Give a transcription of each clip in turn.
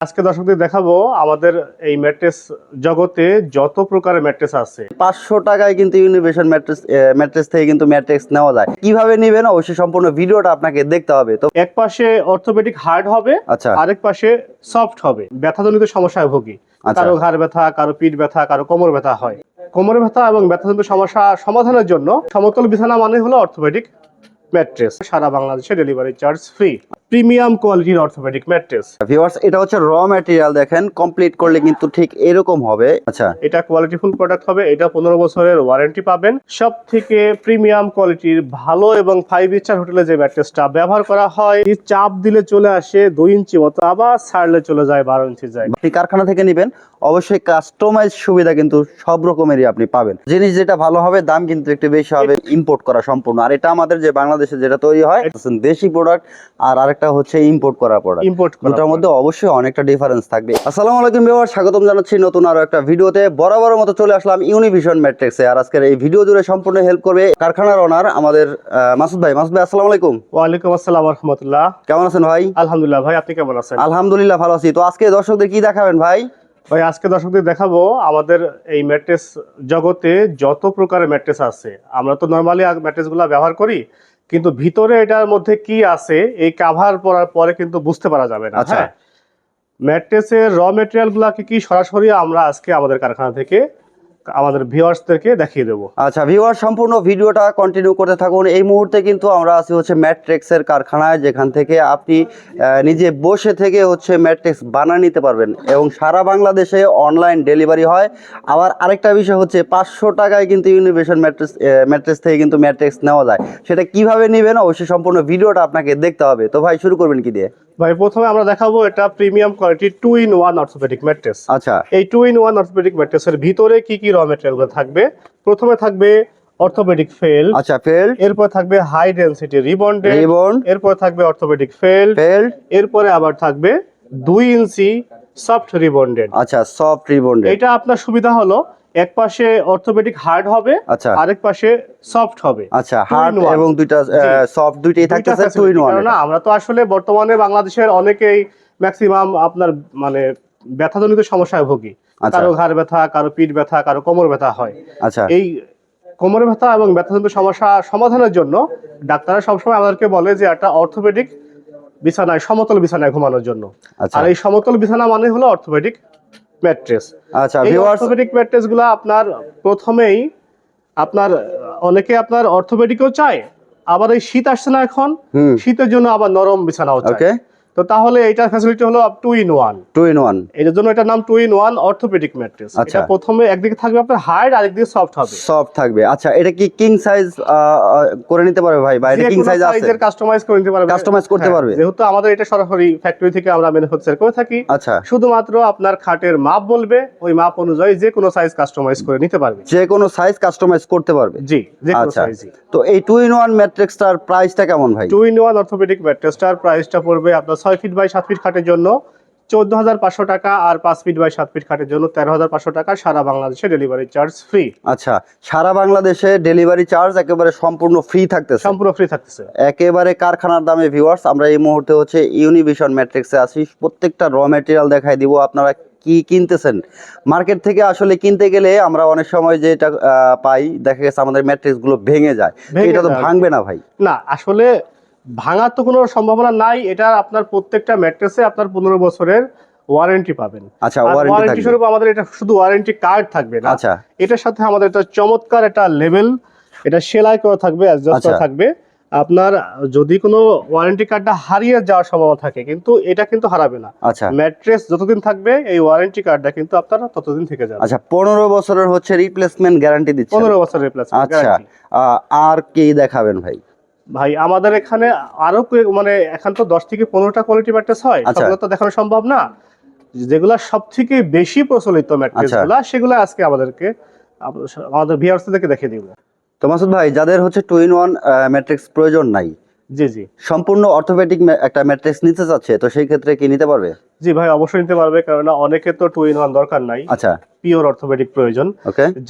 আজকে দর্শকদের দেখাবো আমাদের এই ম্যাট্রেস জগতে যত প্রকারের ম্যাট্রেস আছে। পাঁচশো টাকায় কিন্তু ইউনিভেশন ম্যাট্রেস ম্যাট্রেস থেকে কিন্তু ম্যাট্রেস নেওয়া যায়। কীভাবে নেবেন? অবশ্যই সম্পূর্ণ ভিডিওটা আপনাকে দেখতে হবে। তো এক পাশে অর্থোপেডিক হার্ড হবে আচ্ছা। আরেক পাশে সফট হবে। ব্যথাজনিত সমস্যায় ভুগি। আচ্ছা। কারও ঘাড় ব্যথা কারও পিঠ ব্যথা কারও কোমর ব্যথা হয়। কোমর ব্যথা এবং ব্যথাজনিত সমস্যা সমাধানের জন্য সমতল বিছানা মানে হলো অর্থোপেডিক ম্যাট্রেস। সারা বাংলাদেশে ডেলিভারি চার্জ ফ্রি। প্রিমিয়াম কোয়ালিটির অর্থোপেডিক ম্যাট্রেস। ভিউয়ার্স এটা হচ্ছে র ম্যাটেরিয়াল দেখেন কমপ্লিট করলে কিন্তু ঠিক এরকম হবে। আচ্ছা। এটা কোয়ালিটিফুল প্রোডাক্ট হবে এটা পনেরো বছরের ওয়ারেন্টি পাবেন। সব থেকে প্রিমিয়াম কোয়ালিটির ভালো এবং ফাইভ স্টার হোটেলে যে ম্যাট্রেসটা ব্যবহার করা হয় এই চাপ দিলে চলে আসে দুই ইঞ্চি মতো আবার ছাড়লে চলে যায় বারো ইঞ্চি যায়। আপনি কারখানা থেকে নেবেন অবশ্যই কাস্টমাইজ সুবিধা কিন্তু সব রকমেরই আপনি পাবেন। জিনিস যেটা ভালো হবে দাম কিন্তু একটু বেশি হবে ইম্পোর্ট করা সম্পূর্ণ। আর এটা আমাদের যে বাংলাদেশে যেটা তৈরি হয় দেশি প্রোডাক্ট আর আরেকটা হচ্ছে ইম্পোর্ট করা প্রোডাক্ট ইম্পোর্ট দুটার মধ্যে অবশ্যই অনেকটা ডিফারেন্স থাকবে। আসসালামু আলাইকুম ভিউয়ার স্বাগতম জানাচ্ছি নতুন আরও একটা ভিডিওতে। বরাবর মতো চলে আসলাম ইউনিভিশন ম্যাট্রিক্সে আর আজকের এই ভিডিও জুড়ে সম্পূর্ণ হেল্প করবে কারখানার ওনার আমাদের মাসুদ ভাই। মাসুদ ভাই আসসালামু আলাইকুম। ওয়ালাইকুম আসসালাম রহমতুল্লাহ। কেমন আছেন ভাই? আলহামদুলিল্লাহ ভাই আপনি কেমন আছেন? আলহামদুলিল্লাহ ভালো আছি। তো আজকে দর্শকদের কি দেখাবেন ভাই? ভাই আজকে দর্শকদের দেখাবো আমাদের এই ম্যাট্রেস জগতে যত প্রকারের ম্যাট্রেস আছে। আমরা তো নর্মালি ম্যাট্রেসগুলো ব্যবহার করি। কিন্তু ভিতরে এটার মধ্যে কি আছে এই কাভার পরার পরে কিন্তু বুঝতে পারা যাবে না আচ্ছা। ম্যাট্রেসের র মেটেরিয়াল গুলাকে কি সরাসরি আমরা আজকে আমাদের কারখানা থেকে আমাদের ভিউয়ার্সদেরকে দেখিয়ে দেবো। আচ্ছা ভিউয়ার সম্পূর্ণ ভিডিওটা কন্টিনিউ করতে থাকুন। এই মুহূর্তে কিন্তু আমরা আছি হচ্ছে ম্যাট্রিক্সের কারখানায়, যেখান থেকে আপনি নিজে বসে থেকে হচ্ছে ম্যাট্রিক্স বানিয়ে নিতে পারবেন এবং সারা বাংলাদেশে অনলাইন ডেলিভারি হয়। আবার আরেকটা বিষয় হচ্ছে পাঁচশো টাকায় কিন্তু ইউনিভেশন ম্যাট্রিক্স ম্যাট্রিক্স থেকে কিন্তু ম্যাট্রিক্স নেওয়া যায়। সেটা কীভাবে নেবেন? অবশ্যই সম্পূর্ণ ভিডিওটা আপনাকে দেখতে হবে। তো ভাই, শুরু করবেন কি দিয়ে? ভাই প্রথমে আমরা দেখাবো এটা premium quality two in one orthopaedic mattress আচ্ছা। এই টু ইন ওয়ান অর্থোপেডিক ম্যাট্রেসের ভিতরে কি কি র মেটেরিয়ালগুলো থাকবে? প্রথমে থাকবে অর্থোপেডিক ফেল আচ্ছা ফেল্ড এরপর থাকবে হাই ডেন্সিটি রিবন্ডেড রিবন এরপর থাকবে অর্থোপেডিক ফেল ফেল্ড এরপরে আবার থাকবে দুই ইঞ্চি সফট রিবন্ডেড আচ্ছা সফট রিবন্ডেড এটা আপনার সুবিধা হলো এক পাশে অর্থোপেডিক হার্ড হবে আচ্ছা। আরেক পাশে সফট হবে। আচ্ছা হার্ড এবং দুইটা সফট দুইটাই থাকতেছে টু ইন ওয়ান কেননা আমরা তো আসলে বর্তমানে বাংলাদেশের অনেকেই ম্যাক্সিমাম আপনার মানে ব্যথাজনিত সমস্যায় ভুগি। আচ্ছা। কারও ঘাড় ব্যথা কারও পিঠ ব্যথা কারও কোমর ব্যথা হয়। আচ্ছা। এই কোমর ব্যথা এবং ব্যথাজনিত সমস্যা সমাধানের জন্য ডাক্তাররা সবসময় আমাদেরকে বলে যে একটা অর্থোপেডিক বিছানায় সমতল বিছানায় ঘুমানোর জন্য। আচ্ছা। আর এই সমতল বিছানা মানে হলো অর্থোপেডিক ম্যাট্রেস আচ্ছা ভিউয়ার্স অর্থোপেডিক ম্যাট্রেসগুলো আপনার প্রথমেই আপনার অনেকে আপনার অর্থোপেডিকও চায় আবার এই শীত আসছে না এখন শীতের জন্য আবার নরম বিছানাও চায়। ওকে তো তাহলে এটার ফ্যাসিলিটি হলো two in one two in one এটার জন্য এটার নাম two in one orthopaedic mattress আচ্ছা। এটা প্রথমে একদিকে থাকবে আপনার হার্ড আরেকদিকে সফট হবে। সফট থাকবে। আচ্ছা এটা কি কিং সাইজ করে নিতে পারবে ভাই? বা এটা কিং সাইজ আছে? সাইজের কাস্টমাইজ করে নিতে পারবে। Customize করতে হ্যাঁ, পারবে? যেহেতু আমাদের এটা সরাসরি ফ্যাক্টরি থেকে আমরা ম্যানুফ্যাকচার করে থাকি। আচ্ছা। শুধুমাত্র আপনার খাটের মাপ বলবে ওই মাপ অনুযায়ী যে কোনো সাইজ কাস্টমাইজ করে নিতে পারবে। যে কোনো সাইজ কাস্টমাইজ করতে পারবে? জি যে কোনো আচ্ছা। সাইজই তো এই টু ইন ওয়ান ম্যাট্রিক্সটার প্রাইসটা কেমন ভাই? টু ইন ওয়ান অর্থোপেডিক ম্যাট্রেসটার প্রাইসটা পড়বে আপনার ছয় ফিট বাই সাত ফিট খাটের জন্য চোদ্দ হাজার পাঁচশো টাকা আর পাঁচ ফিট বাই সাত ফিট খাটের জন্য তেরো হাজার পাঁচশো টাকা সারা বাংলাদেশে ডেলিভারি চার্জ ফ্রি আচ্ছা সারা বাংলাদেশে ডেলিভারি চার্জ একেবারে সম্পূর্ণ ফ্রি থাকতেছে? সম্পূর্ণ ফ্রি থাকতেছে। একেবারে কারখানার দামে ভিউয়ার্স আমরা এই মুহূর্তে হচ্ছে ইউনিভিশন ম্যাট্রিক্সে আছি। প্রত্যেকটা র মেটেরিয়াল দেখাই দিব আপনারা কি কিনতেছেন? মার্কেট থেকে আসলে কিনতে গেলে আমরা অনেক সময় যেটা পাই দেখা গেছে আমাদের ম্যাট্রিক্সগুলো ভেঙে যায়। এটা তো ভাঙবে না ভাই। না আসলে ভাঙার তো কোনো সম্ভাবনা নাই এটা আপনার প্রত্যেকটা ম্যাট্রেসে আপনার পনেরো বছরের ওয়ারেন্টি পাবেন। আচ্ছা ওয়ারেন্টি স্বরূপ আমাদের এটা শুধু ওয়ারেন্টি কার্ড থাকবে না। আচ্ছা। এটার সাথে আমাদের একটা চমৎকার একটা লেভেল এটা সেলাই করা থাকবে অ্যাডজাস্ট করা আচ্ছা। থাকবে। আপনার যদি কোনো ওয়ারেন্টি কার্ডটা হারিয়ে যাওয়ার সম্ভাবনা থাকে কিন্তু এটা কিন্তু হারাবে না। আচ্ছা। ম্যাট্রেস যতদিন থাকবে এই ওয়ারেন্টি কার্ডটা কিন্তু আপনারা ততদিন থেকে যাবে। আচ্ছা পনেরো বছরের হচ্ছে রিপ্লেসমেন্ট গ্যারান্টি দিচ্ছে পনেরো বছর রিপ্লেসমেন্ট আচ্ছা। আর কি দেখাবেন ভাই? ভাই আমাদের এখানে আরও মানে এখন তো দশ থেকে পনেরোটা কোয়ালিটি ম্যাট্রেস হয়। আচ্ছা। সবগুলো তো দেখানো সম্ভব না। যেগুলা সব থেকে বেশি প্রচলিত ম্যাট্রেস আচ্ছা। গুলা সেগুলো আজকে আমাদেরকে আমাদের ভিউয়ার্সদেরকে দেখিয়ে দিব। তো মাসুদ ভাই যাদের হচ্ছে টু ইন ওয়ান ম্যাট্রিক্স প্রয়োজন নাই জি জি। সম্পূর্ণ অর্থোপেডিক একটা ম্যাট্রিক্স নিতে চাচ্ছে তো সেই ক্ষেত্রে কি নিতে পারবে? জি ভাই অবশ্যই নিতে পারবে কেননা অনেকে তো টু ইন ওয়ান দরকার নাই। আচ্ছা। পিওর অর্থোপেডিক প্রয়োজন।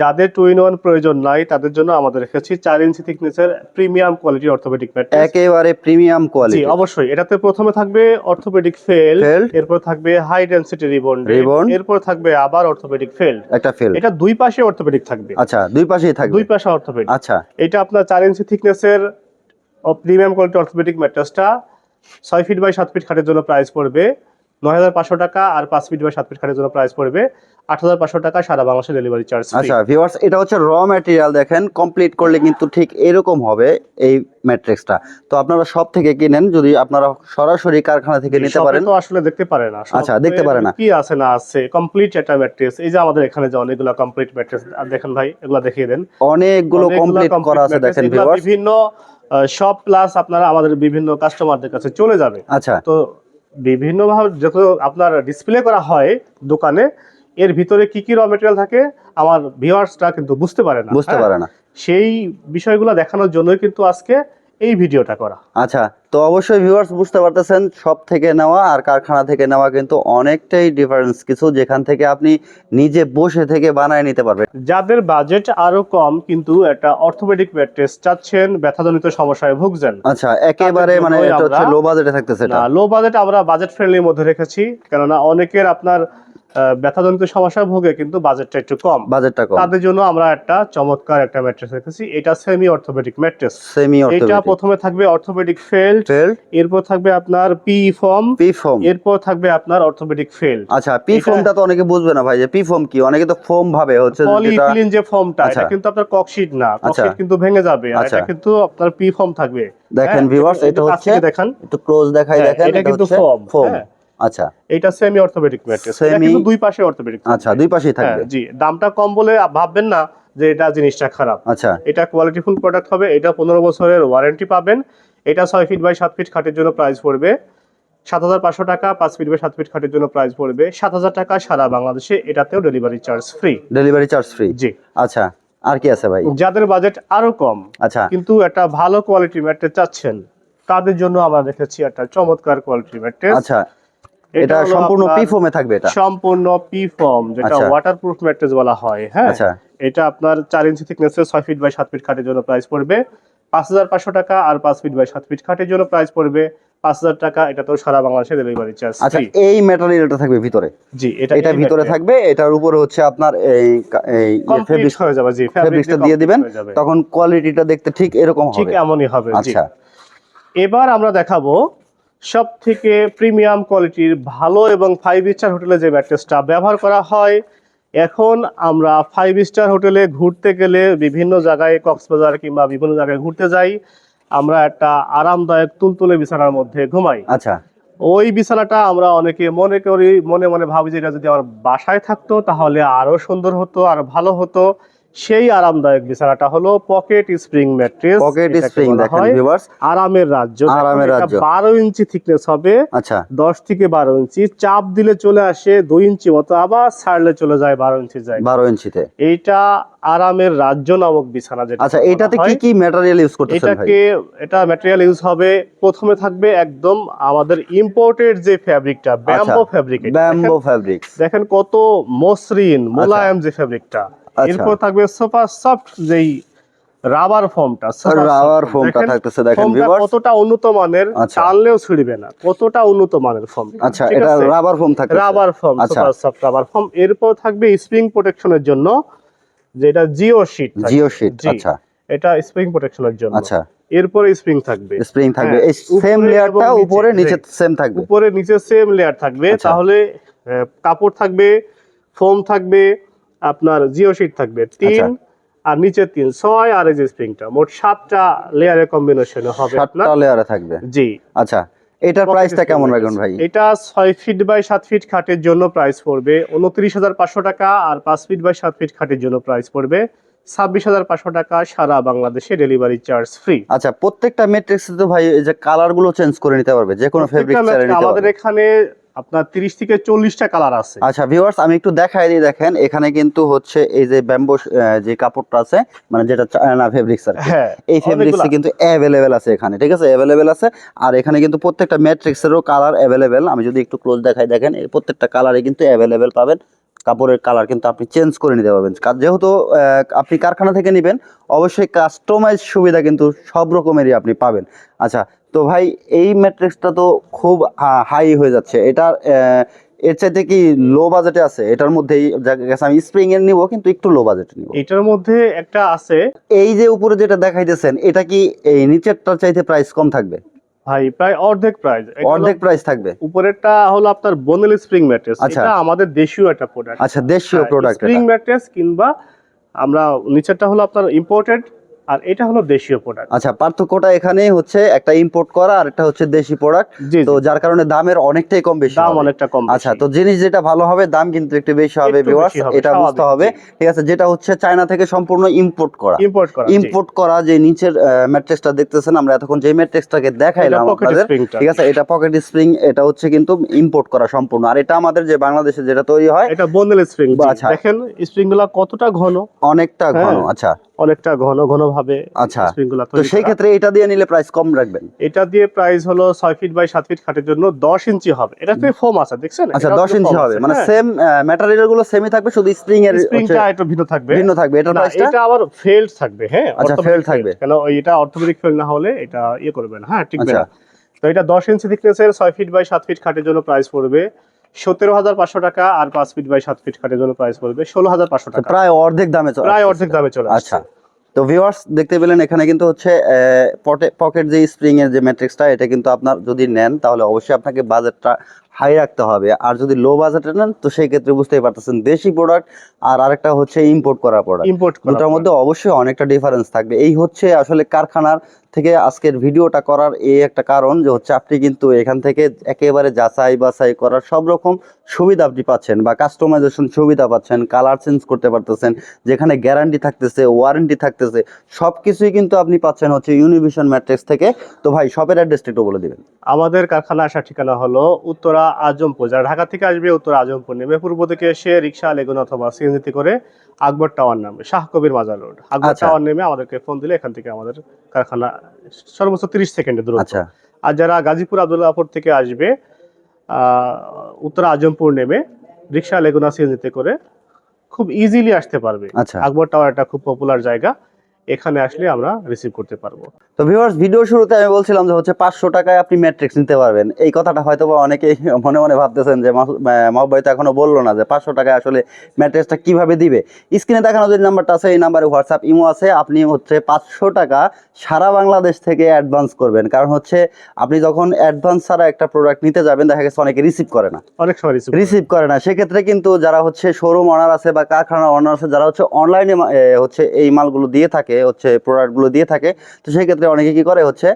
যাদের টু ইন ওয়ান প্রয়োজন নাই তাদের জন্য আমাদের রেখেছি চার ইঞ্চি থিকনেসের প্রিমিয়াম কোয়ালিটি অর্থোপেডিক ম্যাট একেবারে প্রিমিয়াম কোয়ালিটি অবশ্যই। এটাতে প্রথমে থাকবে অর্থোপেডিক ফেল। এরপর থাকবে হাই ডেন্সিটি রিবন রিবন এরপর থাকবে আবার অর্থোপেডিক ফেল একটা ফেল এটা দুই পাশে অর্থোপেডিক থাকবে। আচ্ছা দুই পাশেই থাকবে। দুই পাশে অর্থোপেডিক আচ্ছা। এটা আপনার চার ইঞ্চি থিকনেসের প্রিমিয়াম কোয়ালিটি অর্থোপেডিক ম্যাট্রেসটা ছয় ফিট বাই সাত ফিট খাটের জন্য প্রাইস পড়বে। নয় হাজার পাঁচশো টাকা আর পাঁচ ফিট বাই সাত ফিট খাটের জন্য প্রাইস পড়বে আট হাজার পাঁচশো টাকা সারা বাংলাদেশে ডেলিভারি চার্জ আচ্ছা ভিউয়ার্স এটা হচ্ছে র ম্যাটেরিয়াল দেখেন কমপ্লিট করলে কিন্তু ঠিক এরকম হবে এই ম্যাট্রিক্সটা তো আপনারা সব থেকে কিনেন যদি আপনারা সরাসরি কারখানা থেকে নিতে পারেন। তো আসলে দেখতে পারে না আচ্ছা, দেখতে পারে না। কি আছে না আছে কমপ্লিট একটা এই যে আমাদের এখানে যে অনেকগুলো কমপ্লিট দেখেন ভাই এগুলো দেখিয়ে দেন। অনেকগুলো কমপ্লিট করা আছে দেখেন ভিউয়ার্স বিভিন্ন সব প্লাস আপনারা আমাদের বিভিন্ন কাস্টমারদের কাছে চলে যাবে। আচ্ছা। তো বিভিন্ন ভাবে যত আপনার ডিসপ্লে করা হয় দোকানে এর ভিতরে কি কি র মেটেরিয়াল থাকে আমার ভিউয়ার্সরা কিন্তু বুঝতে পারে না বুঝতে হ্যাঁ? পারে না সেই বিষয়গুলো দেখানোর জন্যই কিন্তু আজকে এই ভিডিওটা করা। আচ্ছা তো অবশ্যই ভিউয়ার্স বুঝতে পারতেছেন সব থেকে নেওয়া আর কারখানা থেকে নেওয়া কিন্তু অনেকটাই ডিফারেন্স কিছু যেখান থেকে আপনি নিজে বসে থেকে বানায় নিতে পারবেন। যাদের বাজেট আরও কম কিন্তু একটা অর্থোপেডিক ম্যাট্রেস চাচ্ছেন ব্যথাজনিত সমস্যায় ভুগছেন। আচ্ছা একেবারে মানে এটা হচ্ছে লো বাজেটে থাকতেছে এটা। না লো বাজেট আমরা বাজেট ফ্রেন্ডলির মধ্যে রেখেছি কেননা অনেকের আপনার ব্যথাজনিত সমস্যা ভোগে কিন্তু বাজেটটা একটু কম। বাজেটটা কম। তাদের জন্য আমরা একটা চমৎকার একটা ম্যাট্রেস রেখেছি। এটা সেমি অর্থোপেডিক ম্যাট্রেস সেমি এটা প্রথমে থাকবে অর্থোপেডিক ফেল্ড ফেল্ড এরপর থাকবে আপনার পি ফর্ম পি ফোম এরপর থাকবে আপনার অর্থোপেডিক ফেল্ড আচ্ছা পি ফোমটা তো অনেকে বুঝবে না ভাই যে পি ফর্ম কি? অনেকে তো ফোম ভাবে হচ্ছে পলিইথিলিন যে ফর্মটা আচ্ছা। এটা কিন্তু আপনার ককশিট না। আচ্ছা। ককশিট কিন্তু ভেঙে যাবে। আর আচ্ছা। এটা কিন্তু আপনার পি ফর্ম থাকবে। দেখেন হ্যাঁ, viewers, একটু- এটা হচ্ছে দেখান। একটু ক্লোজ দেখাই হ্যাঁ, দেখেন এটা কিন্তু ফর্ম হ্যাঁ। আচ্ছা। এটা সেমি অর্থোপেডিক ম্যাট্রেস কিন্তু দুই পাশে অর্থোপেডিক আচ্ছা দুই পাশেই হ্যাঁ থাকবে। জি দামটা কম বলে ভাববেন না যে এটা জিনিসটা খারাপ। আচ্ছা। এটা কোয়ালিটিফুল প্রোডাক্ট হবে এটা পনেরো বছরের ওয়ারেন্টি পাবেন। এটা ছয় ফিট বাই সাত ফিট খাটের জন্য প্রাইস পড়বে। সাত হাজার পাঁচশো টাকা পাঁচ ফিট বাই সাত ফিট খাটের জন্য প্রাইস পড়বে। সাত হাজার টাকা সারা বাংলাদেশে এটাতেও delivery charge free delivery charge free জি। আচ্ছা আর কি আছে ভাই? যাদের বাজেট আরও কম আচ্ছা। কিন্তু একটা ভালো কোয়ালিটি ম্যাট্রেস চাচ্ছেন তাদের জন্য আমরা দেখেছি একটা চমৎকার কোয়ালিটি ম্যাট্রেস আচ্ছা এটা সম্পূর্ণ পি ফোমে থাকবে এটা। সম্পূর্ণ পি ফর্ম যেটা আচ্ছা। ওয়াটারপ্রুফ ম্যাট্রেস বলা হয় হ্যাঁ? আচ্ছা। এটা আপনার চার ইঞ্চি থিকনেসের ছয় ফিট বাই সাত ফিট খাটের জন্য প্রাইস পড়বে। পাঁচ হাজার পাঁচশো টাকা আর পাঁচ ফিট বাই সাত ফিট খাটের জন্য প্রাইস পড়বে। পাঁচ হাজার টাকা এটা তো সারা বাংলাদেশে ডেলিভারি চার্জ আচ্ছা এই ম্যাটেরিয়ালটা থাকবে ভিতরে? জি এটা এটা ভিতরে থাকবে এটার উপরে হচ্ছে আপনার এই এই ফেব্রিক হয়ে যাবে জি ফেব্রিক্সটা দিয়ে দিবেন তখন কোয়ালিটিটা দেখতে ঠিক এরকম হবে। ঠিক এমনই হবে জি। আচ্ছা। এবার আমরা দেখাবো সব থেকে প্রিমিয়াম কোয়ালিটির ভালো এবং ফাইভ স্টার হোটেলে যে ম্যাট্রেসটা ব্যবহার করা হয় এখন আমরা ফাইভ স্টার হোটেলে ঘুরতে গেলে বিভিন্ন জায়গায় কক্সবাজার কিংবা বিভিন্ন জায়গায় ঘুরতে যাই আমরা একটা আরামদায়ক তুলতুলে বিছানার মধ্যে ঘুমাই। আচ্ছা। ওই বিছানাটা আমরা অনেকে মনে করি মনে মনে ভাবি যে এটা যদি আমার বাসায় থাকতো তাহলে আরও সুন্দর হতো আর ভালো হতো। সেই আরামদায়ক বিছানাটা হলো pocket spring mattress pocket spring দেখেন ভিউয়ার্স আরামের রাজ্য। আরামের রাজ্য। বারো ইঞ্চি থিকনেস হবে আচ্ছা। দশ থেকে বারো ইঞ্চি। চাপ দিলে চলে আসে দুই ইঞ্চি মতো আবার ছাড়লে চলে যায় বারো ইঞ্চি যায় বারো ইঞ্চিতে। এইটা আরামের রাজ্য নামক বিছানা যেটা আচ্ছা এটাতে কি কি ম্যাটেরিয়াল ইউজ করতেছেন ভাই? এটাকে এটা ম্যাটেরিয়াল ইউজ হবে প্রথমে থাকবে একদম আমাদের ইম্পোর্টেড যে ফ্যাব্রিকটা ব্যাম্বো ফ্যাব্রিক ব্যাম্বো ফ্যাব্রিক্স দেখেন কত মসৃণ মোলায়েম যে ফ্যাব্রিকটা আচ্ছা। এরপর থাকবে সুপার সফট যেই রাবার ফোমটা রাবার ফোমটা থাকতেছে দেখেন ভিউয়ার্স কতটা উন্নত মানের আচ্ছা। টানলেও ছিড়বে না কতটা উন্নত মানের ফোম আচ্ছা এটা রাবার ফোম থাকবে রাবার ফোম আচ্ছা। সুপার সফট রাবার ফোম এরপর থাকবে স্প্রিং প্রোটেকশনের জন্য যেটা জিও শীট জিও শিট। আচ্ছা। এটা স্প্রিং প্রোটেকশনের জন্য। আচ্ছা। এরপরে স্প্রিং থাকবে। স্প্রিং থাকবে। হ্যাঁ, এই সেম লেয়ারটা নিচে, উপরে নিচে সেম থাকবে। উপরে নিচে সেম লেয়ার থাকবে। আচ্ছা। তাহলে কাপড় থাকবে ফোম থাকবে আপনার জিও শীট থাকবে তিন আচ্ছা। আর নিচে তিন। ছয় আর এই যে স্প্রিংটা মোট সাতটা লেয়ারের কম্বিনেশন হবে সাতটা লেয়ারে থাকবে। জি। আচ্ছা এটার প্রাইসটা কেমন রাখবেন ভাই? এটা ছয় ফিট বাই সাত ফিট খাটের জন্য প্রাইস পড়বে উনত্রিশ হাজার পাঁচশো টাকা আর পাঁচ ফিট বাই সাত ফিট খাটের জন্য প্রাইস পড়বে ছাব্বিশ হাজার পাঁচশো টাকা সারা বাংলাদেশে ডেলিভারি চার্জ ফ্রি আচ্ছা প্রত্যেকটা ম্যাট্রিক্স তো ভাই এই যে কালারগুলো চেঞ্জ করে নিতে পারবে যে কোনো ফেব্রিক আমাদের এখানে আপনার তিরিশ থেকে চল্লিশটা কালার আছে। আচ্ছা ভিউয়ার্স আমি একটু দেখাই দিই দেখেন এখানে কিন্তু হচ্ছে এই যে ব্যাম্বো যে কাপড়টা আছে মানে যেটা চায়না ফেব্রিক্স আর হ্যাঁ এই ফেব্রিক্স কিন্তু অ্যাভেলেবেল আছে এখানে ঠিক আছে? অ্যাভেলেবেল আছে আর এখানে কিন্তু প্রত্যেকটা ম্যাট্রিক্সেরও কালার অ্যাভেলেবেল আমি যদি একটু ক্লোজ দেখাই দেখেন এই প্রত্যেকটা কালারে কিন্তু অ্যাভেলেবেল পাবেন। কাপড়ের কালার কিন্তু আপনি চেঞ্জ করে নিতে পারবেন। যেহেতু আপনি কারখানা থেকে নেবেন অবশ্যই কাস্টমাইজ সুবিধা কিন্তু সব রকমেরই আপনি পাবেন। আচ্ছা তো ভাই এই ম্যাট্রিক্সটা তো খুব হাই হয়ে যাচ্ছে। এটা এর চাইতে কি লো বাজেটে আছে? এটার মধ্যেই আমি স্প্রিং এর নিব কিন্তু একটু লো বাজেটে নিব। এটার মধ্যে একটা আছে। এই যে উপরে যেটা দেখাইতেছেন এটা কি এই নিচেরটার চাইতে প্রাইস কম থাকবে? ভাই প্রায় অর্ধেক প্রাইস অর্ধেক প্রাইস থাকবে। উপরেরটা হলো আপনার বনেল স্প্রিং ম্যাট্রেস আচ্ছা। এটা আমাদের দেশীয় একটা প্রোডাক্ট আচ্ছা দেশীয় প্রোডাক্ট স্প্রিং ম্যাট্রেস কিংবা আমরা নিচেরটা হলো আপনার ইম্পোর্টেড আর এটা হলো দেশীয় প্রোডাক্ট আচ্ছা পার্থক্যটা এখানেই হচ্ছে একটা ইম্পোর্ট করা আর একটা হচ্ছে দেশি প্রোডাক্ট তো যার কারণে দামের অনেকটাই কম বেশি দাম অনেকটা কম আচ্ছা তো জিনিস যেটা ভালো হবে দাম কিন্তু একটু বেশি হবে ভিউয়ার্স এটা বুঝতে হবে। ঠিক আছে যেটা হচ্ছে চায়না থেকে সম্পূর্ণ ইম্পোর্ট করা। ইম্পোর্ট করা ইম্পোর্ট করা যে নিচের ম্যাট্রেসটা দেখতেছেন আমরা এতক্ষণ যে ম্যাট্রেসটাকে এটা দেখাইলাম আপনাদের ঠিক আছে এটা পকেট স্প্রিং এটা হচ্ছে কিন্তু ইম্পোর্ট করা সম্পূর্ণ। আর এটা আমাদের যে বাংলাদেশে যেটা তৈরি হয় এটা বনেল স্প্রিং আচ্ছা। দেখেন স্প্রিংগুলা কতটা ঘন? অনেকটা ঘন হ্যাঁ। আচ্ছা। অনেকটা ঘন ঘন ভাবে আচ্ছা তো সেই ক্ষেত্রে এটা দিয়ে নিলে প্রাইস কম রাখবেন? এটা দিয়ে প্রাইস হলো ছয় ফিট বাই সাত ফিট খাটের জন্য দশ ইঞ্চি হবে। এটাতে ফোম আছে দেখছেন? আচ্ছা এটাও দশ কিন্তু ইঞ্চি হবে। মানে। সেম ম্যাটেরিয়ালগুলো সেমই থাকবে শুধু স্প্রিং এর স্প্রিংটা একটু ভিন্ন থাকবে। ভিন্ন থাকবে। এটার না, প্রাইসটা এটা আবার ফেল্ড থাকবে হ্যাঁ আচ্ছা, ফেল্ড থাকবে। কেন এটা অর্থোপেডিক ফেল না হলে এটা ইয়ে করবে না হ্যাঁ ঠিক আচ্ছা। না। তো এটা দশ ইঞ্চি থিকনেসের ছয় ফিট বাই সাত ফিট খাটের জন্য প্রাইস পড়বে সতেরো হাজার পাঁচশো টাকা আর পাঁচ ফিট বাই সাত ফিট খাটের জন্য প্রাইস পড়বে ষোলো হাজার পাঁচশো টাকা। প্রায় অর্ধেক দামে চলে প্রায় অর্ধেক দামে চলে আচ্ছা। তো ভিউয়ার্স দেখতে পেলেন এখানে কিন্তু হচ্ছে পকেট যে স্প্রিং এর যে ম্যাট্রিক্সটা এটা কিন্তু আপনার যদি নেন তাহলে অবশ্যই আপনাকে বাজেটটা হাই রাখতে হবে। আর যদি লো বাজেটে নেন তো সেই ক্ষেত্রে বুঝতেই পারতেছেন দেশি প্রোডাক্ট আর আরেকটা হচ্ছে ইম্পোর্ট করা প্রোডাক্ট ইম্পোর্ট দুটার মধ্যে অবশ্যই অনেকটা ডিফারেন্স থাকবে। এই হচ্ছে আসলে কারখানার থেকে আজকের ভিডিওটা করার এই একটা কারণ যে হচ্ছে আপনি কিন্তু এখান থেকে একেবারে যাচাই বাছাই করার সব রকম সুবিধা আপনি পাচ্ছেন বা কাস্টমাইজেশন সুবিধা পাচ্ছেন কালার চেঞ্জ করতে পারতেছেন যেখানে গ্যারান্টি থাকতেছে ওয়ারেন্টি থাকতেছে সব কিছুই কিন্তু আপনি পাচ্ছেন হচ্ছে ইউনিভিশন ম্যাট্রিক্স থেকে। তো ভাই শপের অ্যাড্রেসটা একটু বলে দিবেন। আমাদের কারখানা আসার ঠিকানা হলো উত্তরা আজমপুর। যারা ঢাকা থেকে আসবে উত্তরা আজমপুর নেমে পূর্ব থেকে এসে রিক্সা লেগুন অথবা সিএনজিতে করে আকবর টাওয়ার নামে শাহ কবির মাজার রোড। আকবর আচ্ছা। টাওয়ার নেমে আমাদেরকে ফোন দিলে এখান থেকে আমাদের কারখানা সর্বোচ্চ তিরিশ সেকেন্ডে দূরত্ব। আচ্ছা। আর যারা গাজীপুর আবদুল্লাহপুর থেকে আসবে আহ, উত্তরা আজমপুর নেমে রিক্সা লেগুনা সিএনজিতে করে খুব ইজিলি আসতে পারবে। আচ্ছা। আকবর টাওয়ার একটা খুব পপুলার জায়গা। এখানে আসলে আমরা রিসিভ করতে পারব। তো ভিউয়ার্স ভিডিও শুরুতে আমি বলছিলাম যে হচ্ছে পাঁচশো টাকায় আপনি ম্যাট্রিক্স নিতে পারবেন। এই কথাটা হয়তো বা অনেকেই মনে মনে ভাবতেছেন যে মহব্বাই তো এখনও বলল না যে পাঁচশো টাকায় আসলে ম্যাট্রিক্সটা কীভাবে দিবে। স্ক্রিনে দেখানো যে নাম্বারটা আছে এই নাম্বারে হোয়াটসঅ্যাপ ইমো আছে। আপনি হচ্ছে পাঁচশো টাকা সারা বাংলাদেশ থেকে অ্যাডভান্স করবেন। কারণ হচ্ছে আপনি যখন অ্যাডভান্স ছাড়া একটা প্রোডাক্ট নিতে যাবেন দেখা গেছে অনেকে রিসিভ করে না। অনেক সময় রিসিভ রিসিভ করে না। সেক্ষেত্রে কিন্তু যারা হচ্ছে শোরুম অনার আছে বা কারখানা অনার আছে যারা হচ্ছে অনলাইনে হচ্ছে এই মালগুলো দিয়ে থাকে হচ্ছে প্রোডাক্টগুলো দিয়ে থাকে, তো সেই ক্ষেত্রে অনেকে কি করে হচ্ছে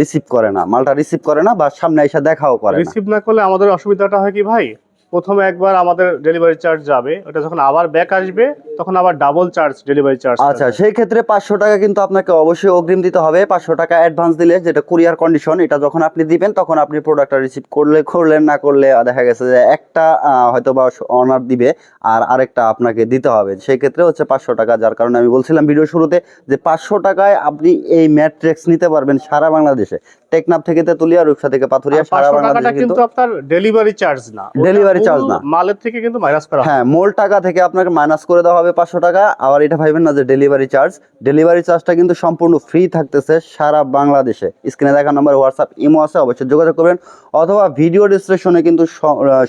রিসিভ করে না, মালটা রিসিভ করে না বা সামনে এসে দেখাও করে রিসিভ না করলে আমাদের অসুবিধাটা হয় কি ভাই? প্রথমে একবার আমাদের ডেলিভারি চার্জ যাবে। ওটা যখন আবার ব্যাক আসবে তখন আবার ডাবল চার্জ ডেলিভারি চার্জ আচ্ছা সেই ক্ষেত্রে পাঁচশো টাকা কিন্তু আপনাকে অবশ্যই অগ্রিম দিতে হবে। পাঁচশো টাকা অ্যাডভান্স দিলে যেটা কুরিয়ার কন্ডিশন এটা যখন আপনি দিবেন তখন আপনি প্রোডাক্টটা রিসিভ করলে করলেন না করলে দেখা গেছে যে একটা হয়তো বা অনার দিবে আর আরেকটা আপনাকে দিতে হবে। সেই ক্ষেত্রে হচ্ছে পাঁচশো টাকা যার কারণে আমি বলছিলাম ভিডিও শুরুতে যে পাঁচশো টাকায় আপনি এই ম্যাট্রিক্স নিতে পারবেন সারা বাংলাদেশে। টেকনাফ থেকে তেতুলিয়া রূপসা থেকে পাথুরিয়া সারা বাংলাদেশে কিন্তু আপনার ডেলিভারি চার্জ না। ওটা Charge মূল না। মালের থেকে কিন্তু মাইনাস করা হ্যাঁ। মূল টাকা থেকে আপনাকে মাইনাস করে দেওয়া হবে পাঁচশো টাকা। আবার এটা ভাববেন না যে ডেলিভারি চার্জ ডেলিভারি চার্জটা কিন্তু সম্পূর্ণ ফ্রি থাকতেছে সারা বাংলাদেশে। স্ক্রিনে দেখা নাম্বার হোয়াটসঅ্যাপ ইমো আছে অবশ্যই যোগাযোগ করবেন। অথবা ভিডিও ডিসক্রিপশনে কিন্তু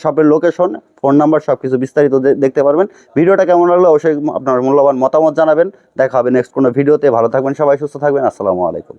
শপের লোকেশন ফোন নাম্বার সব কিছু বিস্তারিত দেখতে পারবেন। ভিডিওটা কেমন লাগল অবশ্যই আপনার মূল্যবান মতামত জানাবেন। দেখা হবে নেক্সট কোনো ভিডিওতে ভালো থাকবেন সবাই সুস্থ থাকবেন। আসসালামু আলাইকুম।